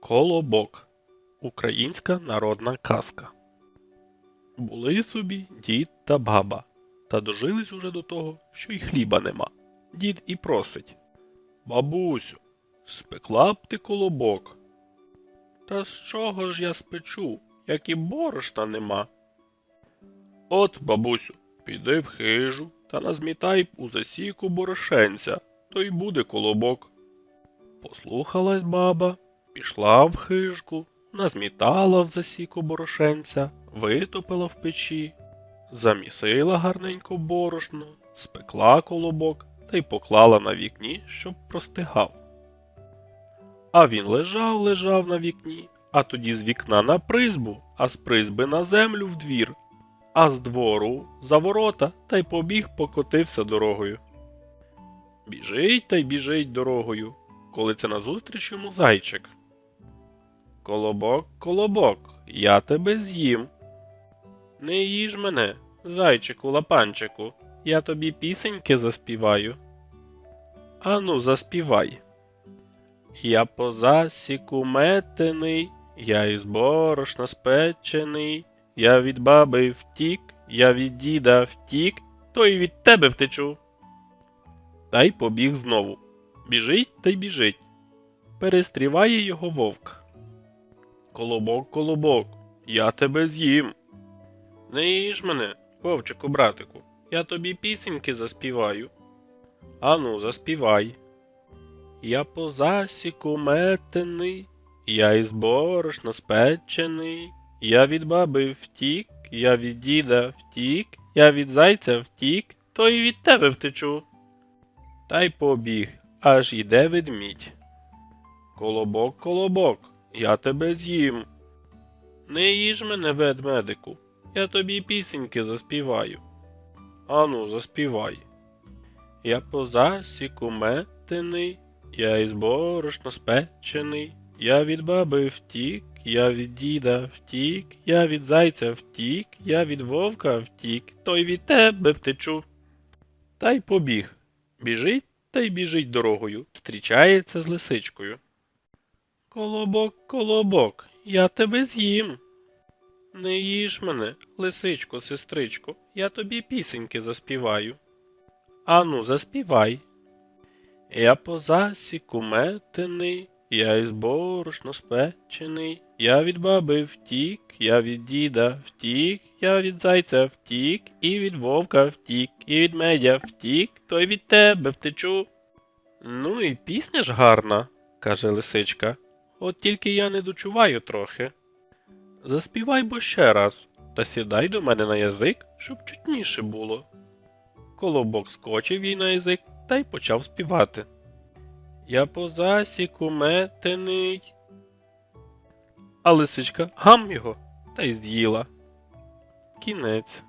Колобок. Українська народна казка. Були собі дід та баба, та дожились уже до того, що й хліба нема. Дід і просить. Бабусю, спекла б ти колобок. Та з чого ж я спечу, як і борошна нема? От, бабусю, піди в хижу та назмітай у засіку борошенця, то й буде колобок. Послухалась баба, пішла в хижку, назмітала в засіку борошенця, витопила в печі, замісила гарненько борошно, спекла колобок та й поклала на вікні, щоб простигав. А він лежав, лежав на вікні, а тоді з вікна на призбу, а з призби на землю в двір, а з двору за ворота та й побіг покотився дорогою. Біжить та й біжить дорогою, коли це назустріч йому зайчик. Колобок, колобок, я тебе з'їм. Не їж мене, зайчику лапанчику, я тобі пісеньки заспіваю. Ану, заспівай. Я по засіку метений, я із борошна спечений, я від баби втік, я від діда втік, то й від тебе втечу. Та й побіг знову. Біжить та й біжить. Перестріває його вовк. Колобок, колобок, я тебе з'їм. Не їж мене, вовчику, братику, я тобі пісеньки заспіваю. Ану, заспівай. Я по засіку метений, я із борошна спечений, я від баби втік, я від діда втік, я від зайця втік, то й від тебе втечу. Та й побіг, аж іде ведмідь. Колобок, колобок, я тебе з'їм. Не їж мене, ведмедику, я тобі пісеньки заспіваю. Ану, заспівай. Я по засіку метений, я із борошна спечений, я від баби втік, я від діда втік, я від зайця втік, я від вовка втік, то й від тебе втечу. Та й побіг. Біжить та й біжить дорогою, зустрічається з лисичкою. Колобок, колобок, я тебе з'їм. Не їж мене, лисичко, сестричко, я тобі пісеньки заспіваю. Ану, заспівай. Я по засіку метений, я із борошна спечений, я від баби втік, я від діда втік, я від зайця втік, і від вовка втік, і від медя втік, то й від тебе втечу. Ну і пісня ж гарна, каже лисичка. От тільки я не дочуваю трохи. Заспівай бо ще раз, та сідай до мене на язик, щоб чутніше було. Колобок скочив їй на язик та й почав співати. Я по засіку метений. А лисичка гам його та й з'їла. Кінець.